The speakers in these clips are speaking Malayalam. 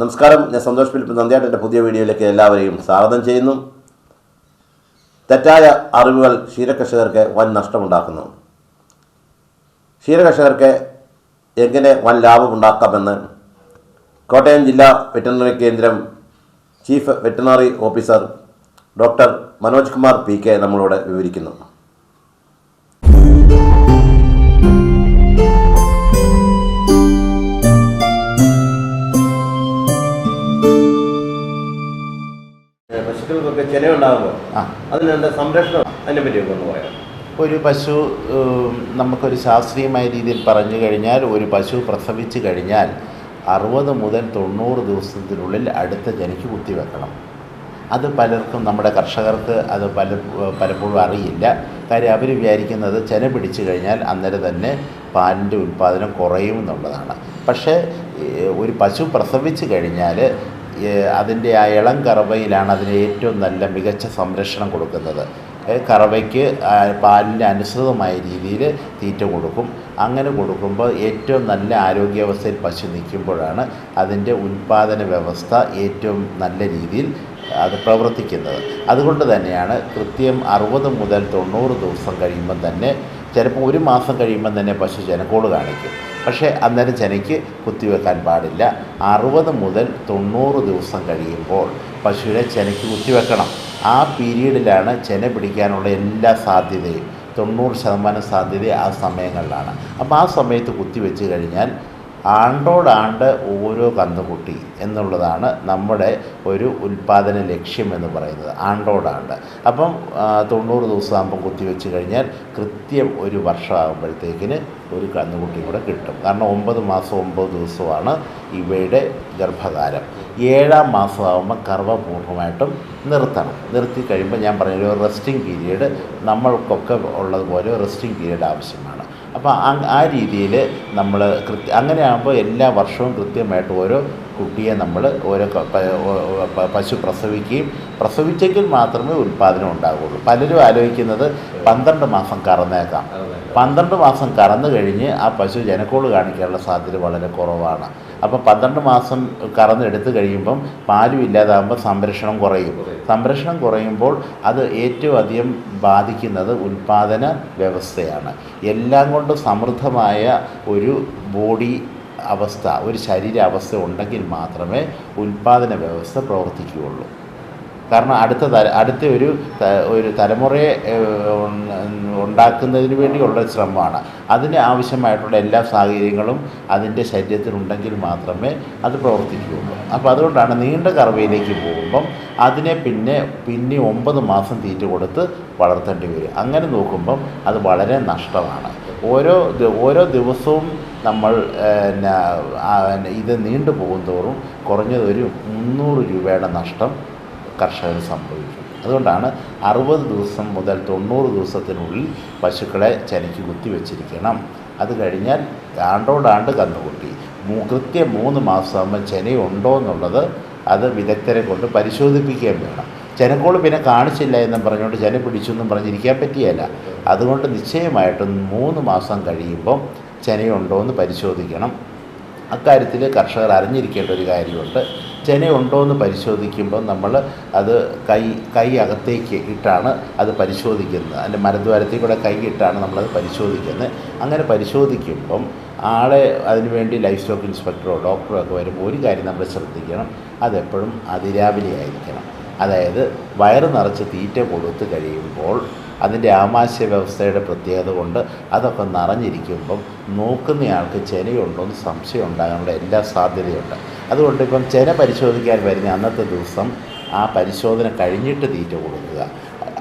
നമസ്കാരം. ഞാൻ സന്തോഷ് ഫിലിപ്പ് നന്ദിയാട്ടിന്റെ പുതിയ വീഡിയോയിലേക്ക് എല്ലാവരെയും സ്വാഗതം ചെയ്യുന്നു. തെറ്റായ അറിവുകൾ ക്ഷീരകർഷകർക്ക് വൻ നഷ്ടമുണ്ടാക്കുന്നു. ക്ഷീരകർഷകർക്ക് എങ്ങനെ വൻ ലാഭമുണ്ടാക്കാമെന്ന് കോട്ടയം ജില്ലാ വെറ്ററിനറി കേന്ദ്രം chief veterinary officer doctor Manoj Kumar P K നമ്മളോട് വിവരിക്കുന്നു. അതിനെന്താ സംരക്ഷണം? അതിനെ പറ്റിയൊക്കെ ഒന്ന് പറയാം ഒരു പശു നമുക്കൊരു ശാസ്ത്രീയമായ രീതിയിൽ പറഞ്ഞു കഴിഞ്ഞാൽ ഒരു പശു പ്രസവിച്ചു കഴിഞ്ഞാൽ അറുപത് മുതൽ തൊണ്ണൂറ് ദിവസത്തിനുള്ളിൽ അടുത്ത ജനിക്ക് കുത്തിവെക്കണം അത് പലർക്കും നമ്മുടെ കർഷകർക്ക് അത് പല പലപ്പോഴും അറിയില്ല. കാര്യം അവർ വിചാരിക്കുന്നത് ചെന പിടിച്ചു കഴിഞ്ഞാൽ അന്നേരം തന്നെ പാലിന്റെ ഉൽപ്പാദനം കുറയും എന്നുള്ളതാണ്. പക്ഷേ ഒരു പശു പ്രസവിച്ചു കഴിഞ്ഞാൽ അതിന്റെ ആ ഇളം കറവയിലാണ് അതിന് ഏറ്റവും നല്ല മികച്ച സംരക്ഷണം കൊടുക്കുന്നത്. കറവയ്ക്ക് പാലിന്റെ അനുസൃതമായ രീതിയിൽ തീറ്റ കൊടുക്കും. അങ്ങനെ കൊടുക്കുമ്പോൾ ഏറ്റവും നല്ല ആരോഗ്യാവസ്ഥയിൽ പശു നിൽക്കുമ്പോഴാണ് അതിന്റെ ഉൽപ്പാദന വ്യവസ്ഥ ഏറ്റവും നല്ല രീതിയിൽ അത് പ്രവർത്തിക്കുന്നത്. അതുകൊണ്ട് തന്നെയാണ് കൃത്യം അറുപത് മുതൽ തൊണ്ണൂറ് ദിവസം കഴിയുമ്പം തന്നെ ചിലപ്പോൾ ഒരു മാസം കഴിയുമ്പം തന്നെ പശു ജനക്കോട് കാണിക്കും. പക്ഷേ അന്നേരം ചെനയ്ക്ക് കുത്തിവെക്കാൻ പാടില്ല. അറുപത് മുതൽ തൊണ്ണൂറ് ദിവസം കഴിയുമ്പോൾ പശുവിനെ ചെനയ്ക്ക് കുത്തിവെക്കണം. ആ പീരീഡിലാണ് ചെന പിടിക്കാനുള്ള എല്ലാ സാധ്യതയും. തൊണ്ണൂറ് ശതമാനം സാധ്യത ആ സമയങ്ങളിലാണ്. അപ്പോൾ ആ സമയത്ത് കുത്തിവെച്ച് കഴിഞ്ഞാൽ ആണ്ടോടാണ്ട് ഓരോ കന്നുകുട്ടി എന്നുള്ളതാണ് നമ്മുടെ ഒരു ഉൽപ്പാദന ലക്ഷ്യം എന്ന് പറയുന്നത് ആണ്ടോടാണ്ട്. അപ്പം തൊണ്ണൂറ് ദിവസമാകുമ്പോൾ കുത്തിവെച്ച് കഴിഞ്ഞാൽ കൃത്യം ഒരു വർഷമാകുമ്പോഴത്തേക്കിന് ഒരു കന്നുകുട്ടി കൂടെ കിട്ടും. കാരണം ഒമ്പത് മാസം ഒമ്പത് ദിവസമാണ് ഇവയുടെ ഗർഭകാലം. ഏഴാം മാസമാകുമ്പോൾ കർവ പൂർണമായിട്ടും നിർത്തണം. നിർത്തി കഴിയുമ്പോൾ ഞാൻ പറഞ്ഞ ഒരു റെസ്റ്റിംഗ് പീരീഡ് നമ്മൾക്കൊക്കെ ഉള്ളതുപോലെ റെസ്റ്റിംഗ് പീരീഡ് ആവശ്യമാണ്. അപ്പോൾ ആ രീതിയിൽ നമ്മൾ കൃത്യ അങ്ങനെ ആകുമ്പോൾ എല്ലാ വർഷവും കൃത്യമായിട്ട് ഓരോ കുട്ടിയെ നമ്മൾ ഓരോ പശു പ്രസവിക്കുകയും പ്രസവിച്ചെങ്കിൽ മാത്രമേ ഉൽപ്പാദനം ഉണ്ടാകുള്ളൂ പലരും ആലോചിക്കുന്നത് പന്ത്രണ്ട് മാസം കറന്നേക്കാം. പന്ത്രണ്ട് മാസം കറന്നു കഴിഞ്ഞ് ആ പശു ജനക്കോട് കാണിക്കാനുള്ള സാധ്യത വളരെ കുറവാണ്. അപ്പോൾ പന്ത്രണ്ട് മാസം കറന്നെടുത്ത് കഴിയുമ്പം പാലും ഇല്ലാതാകുമ്പോൾ സംരക്ഷണം കുറയും. സംരക്ഷണം കുറയുമ്പോൾ അത് ഏറ്റവും അധികം ബാധിക്കുന്നത് ഉൽപ്പാദന വ്യവസ്ഥയാണ്. എല്ലാം കൊണ്ടും സമൃദ്ധമായ ഒരു ബോഡി അവസ്ഥ ഒരു ശരീരാവസ്ഥ ഉണ്ടെങ്കിൽ മാത്രമേ ഉൽപ്പാദന വ്യവസ്ഥ പ്രവർത്തിക്കുകയുള്ളൂ. കാരണം അടുത്ത തല അടുത്ത ഒരു ഒരു തലമുറയെ ഉണ്ടാക്കുന്നതിന് വേണ്ടിയുള്ള ശ്രമമാണ്. അതിന് ആവശ്യമായിട്ടുള്ള എല്ലാ സാഹചര്യങ്ങളും അതിന്റെ ശരീരത്തിലുണ്ടെങ്കിൽ മാത്രമേ അത് പ്രവർത്തിക്കുകയുള്ളൂ. അപ്പോൾ അതുകൊണ്ടാണ് നീണ്ട കറവയിലേക്ക് പോകുമ്പം അതിനെ പിന്നെ പിന്നെ ഒമ്പത് മാസം തീറ്റ കൊടുത്ത് വളർത്തേണ്ടി വരും. അങ്ങനെ നോക്കുമ്പം അത് വളരെ നഷ്ടമാണ്. ഓരോ ഓരോ ദിവസവും നമ്മൾ ഇത് നീണ്ടു പോകുന്തോറും കുറഞ്ഞതൊരു മുന്നൂറ് രൂപയുടെ നഷ്ടം കർഷകന് സംഭവിക്കും. അതുകൊണ്ടാണ് അറുപത് ദിവസം മുതൽ തൊണ്ണൂറ് ദിവസത്തിനുള്ളിൽ പശുക്കളെ ചനിക്ക് കുത്തിവെച്ചിരിക്കണം അത് കഴിഞ്ഞാൽ ആണ്ടോടാണ്ട് കന്നുകുട്ടി കൃത്യം മൂന്ന് മാസമാകുമ്പോൾ ചെനയുണ്ടോ എന്നുള്ളത് അത് വിദഗ്ധരെ കൊണ്ട് പരിശോധിപ്പിക്കുകയും വേണം. ചെനക്കോൾ പിന്നെ കാണിച്ചില്ല എന്നും പറഞ്ഞുകൊണ്ട് ചെന പിടിച്ചു എന്നും പറഞ്ഞിരിക്കാൻ പറ്റിയല്ല അതുകൊണ്ട് നിശ്ചയമായിട്ടും മൂന്ന് മാസം കഴിയുമ്പം ചെനയുണ്ടോ എന്ന് പരിശോധിക്കണം. അക്കാര്യത്തിൽ കർഷകർ അറിഞ്ഞിരിക്കേണ്ട ഒരു കാര്യമുണ്ട്. ചെനയുണ്ടോ എന്ന് പരിശോധിക്കുമ്പോൾ നമ്മൾ അത് കൈ കൈ അകത്തേക്ക് ഇട്ടാണ് അത് പരിശോധിക്കുന്നത്. അതിന്റെ മരദ്വാരത്തിൽ കൂടെ കൈ ഇട്ടാണ് നമ്മളത് പരിശോധിക്കുന്നത്. അങ്ങനെ പരിശോധിക്കുമ്പം ആളെ അതിനുവേണ്ടി ലൈഫ് സ്റ്റോക്ക് ഇൻസ്പെക്ടറോ ഡോക്ടറോ ഒക്കെ വരുമ്പോൾ ഒരു കാര്യം നമ്മൾ ശ്രദ്ധിക്കണം. അതെപ്പോഴും അതിരാവിലെ ആയിരിക്കണം. അതായത് വയറ് നിറച്ച് തീറ്റ കൊടുത്തു കഴിയുമ്പോൾ അതിന്റെ ആമാശയ വ്യവസ്ഥയുടെ പ്രത്യേകത കൊണ്ട് അതൊക്കെ നിറഞ്ഞിരിക്കുമ്പം നോക്കുന്നയാൾക്ക് ചെനയുണ്ടോ എന്ന് സംശയം ഉണ്ടാകാനുള്ള എല്ലാ സാധ്യതയുണ്ട്. അതുകൊണ്ട് ഇപ്പം ചെന പരിശോധിക്കാൻ വരുന്ന അന്നത്തെ ദിവസം ആ പരിശോധന കഴിഞ്ഞിട്ട് തീറ്റ കൊടുക്കുക.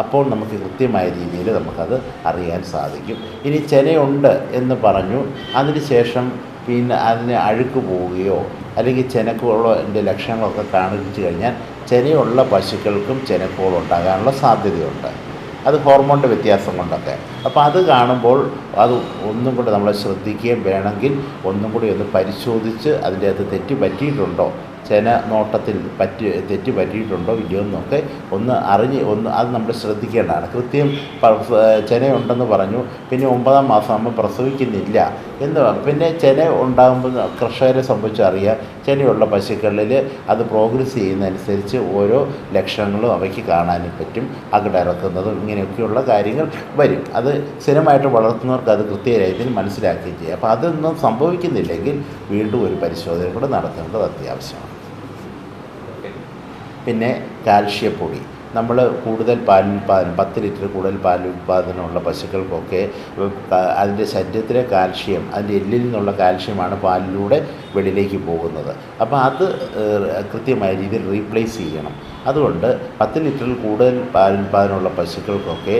അപ്പോൾ നമുക്ക് കൃത്യമായ രീതിയിൽ നമുക്കത് അറിയാൻ സാധിക്കും. ഇനി ചെനയുണ്ട് എന്ന് പറഞ്ഞു അതിനുശേഷം പിന്നെ അതിന് അഴുക്ക് പോവുകയോ അല്ലെങ്കിൽ ചെനക്കോളിന്റെ ലക്ഷണങ്ങളൊക്കെ കാണിച്ചു കഴിഞ്ഞാൽ ചെനയുള്ള പശുക്കൾക്കും ചെനക്കോൾ ഉണ്ടാകാനുള്ള സാധ്യതയുണ്ട്. അത് ഹോർമോണിന്റെ വ്യത്യാസം കൊണ്ടൊക്കെ. അപ്പോൾ അത് കാണുമ്പോൾ അത് ഒന്നും കൂടി നമ്മൾ ശ്രദ്ധിക്കുകയും വേണമെങ്കിൽ ഒന്നും കൂടി ഒന്ന് പരിശോധിച്ച് അതിന്റെ അകത്ത് തെറ്റ് പറ്റിയിട്ടുണ്ടോ ചെന നോട്ടത്തിൽ പറ്റി തെറ്റ് പറ്റിയിട്ടുണ്ടോ ഇല്ലയോ എന്നൊക്കെ ഒന്ന് അറിഞ്ഞ് ഒന്ന് അത് നമ്മൾ ശ്രദ്ധിക്കേണ്ടതാണ്. കൃത്യം ചെനയുണ്ടെന്ന് പറഞ്ഞു. പിന്നെ ഒമ്പതാം മാസം ആകുമ്പോൾ പ്രസവിക്കുന്നില്ല. എന്ന് പിന്നെ ചെന ഉണ്ടാകുമ്പോൾ കർഷകരെ സംബന്ധിച്ചറിയാം ചെനയുള്ള പശുക്കളിൽ അത് പ്രോഗ്രസ് ചെയ്യുന്നതനുസരിച്ച് ഓരോ ലക്ഷണങ്ങളും അവയ്ക്ക് കാണാനും പറ്റും. അകിടിറക്കുന്നതും ഇങ്ങനെയൊക്കെയുള്ള കാര്യങ്ങൾ വരും. അത് സ്ഥിരമായിട്ട് വളർത്തുന്നവർക്ക് അത് കൃത്യരീതിയിൽ മനസ്സിലാക്കുകയും ചെയ്യും. അപ്പോൾ അതൊന്നും സംഭവിക്കുന്നില്ലെങ്കിൽ വീണ്ടും ഒരു പരിശോധന കൂടെ നടത്തേണ്ടത് അത്യാവശ്യമാണ്. പിന്നെ കാൽഷ്യപ്പൊടി. നമ്മൾ കൂടുതൽ പാൽ ഉൽപ്പാദനം പത്ത് ലിറ്റർ കൂടുതൽ പാൽ ഉൽപ്പാദനമുള്ള പശുക്കൾക്കൊക്കെ അതിന്റെ ശരീരത്തിലെ കാൽഷ്യം അതിന്റെ എല്ലിൽ നിന്നുള്ള കാൽഷ്യമാണ് പാലിലൂടെ വെളിയിലേക്ക് പോകുന്നത്. അപ്പോൾ അത് കൃത്യമായ രീതിയിൽ റീപ്ലേസ് ചെയ്യണം. അതുകൊണ്ട് പത്ത് ലിറ്ററിൽ കൂടുതൽ പാൽ ഉൽപ്പാദനമുള്ള പശുക്കൾക്കൊക്കെ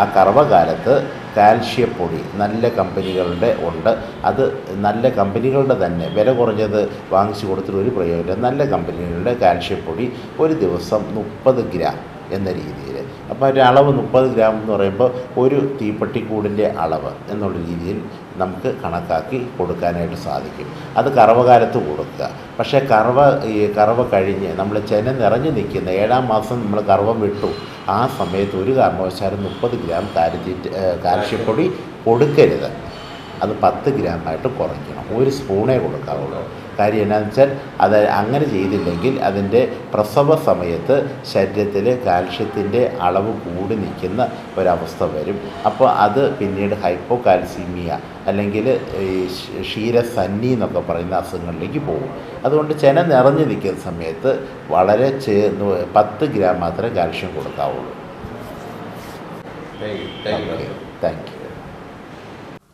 ആ കറവകാലത്ത് കാൽഷ്യപ്പൊടി നല്ല കമ്പനികളുടെ ഉണ്ട്. അത് നല്ല കമ്പനികളുടെ തന്നെ. വില കുറഞ്ഞത് വാങ്ങിച്ചു കൊടുത്തിട്ട് ഒരു പ്രയോജനം നല്ല കമ്പനികളുടെ കാൽഷ്യപ്പൊടി ഒരു ദിവസം മുപ്പത് ഗ്രാം എന്ന രീതിയിൽ. അപ്പോൾ ഒരു അളവ് മുപ്പത് ഗ്രാം എന്ന് പറയുമ്പോൾ ഒരു തീപ്പെട്ടിക്കൂടിന്റെ അളവ് എന്നുള്ള രീതിയിൽ നമുക്ക് കണക്കാക്കി കൊടുക്കാനായിട്ട് സാധിക്കും. അത് കറവകാലത്ത് കൊടുക്കുക. പക്ഷേ കറവ ഈ കറവ കഴിഞ്ഞ് നമ്മൾ ചെന നിറഞ്ഞു നിൽക്കുന്ന ഏഴാം മാസം നമ്മൾ കറവം വിട്ടു. ആ സമയത്ത് ഒരു കാരണവശാലും മുപ്പത് ഗ്രാം കാലിത്തീറ്റ കാൽഷ്യപ്പൊടി കൊടുക്കരുത്. അത് പത്ത് ഗ്രാമായിട്ട് കുറയ്ക്കണം. ഒരു സ്പൂണേ കൊടുക്കാവുള്ളൂ. കാര്യം എന്നാന്ന് വെച്ചാൽ അത് അങ്ങനെ ചെയ്തില്ലെങ്കിൽ അതിന്റെ പ്രസവ സമയത്ത് ശരീരത്തിൽ കാൽഷ്യത്തിന്റെ അളവ് കൂടി നിൽക്കുന്ന ഒരവസ്ഥ വരും. അപ്പോൾ അത് പിന്നീട് ഹൈപ്പോ കാൽസീമിയ അല്ലെങ്കിൽ ക്ഷീരസന്നി എന്നൊക്കെ പറയുന്ന അസുഖങ്ങളിലേക്ക് പോകും. അതുകൊണ്ട് ചെന നിറഞ്ഞു നിൽക്കുന്ന സമയത്ത് വളരെ ചേ പത്ത് ഗ്രാം മാത്രമേ കാൽഷ്യം കൊടുക്കാവുള്ളൂ. Thank you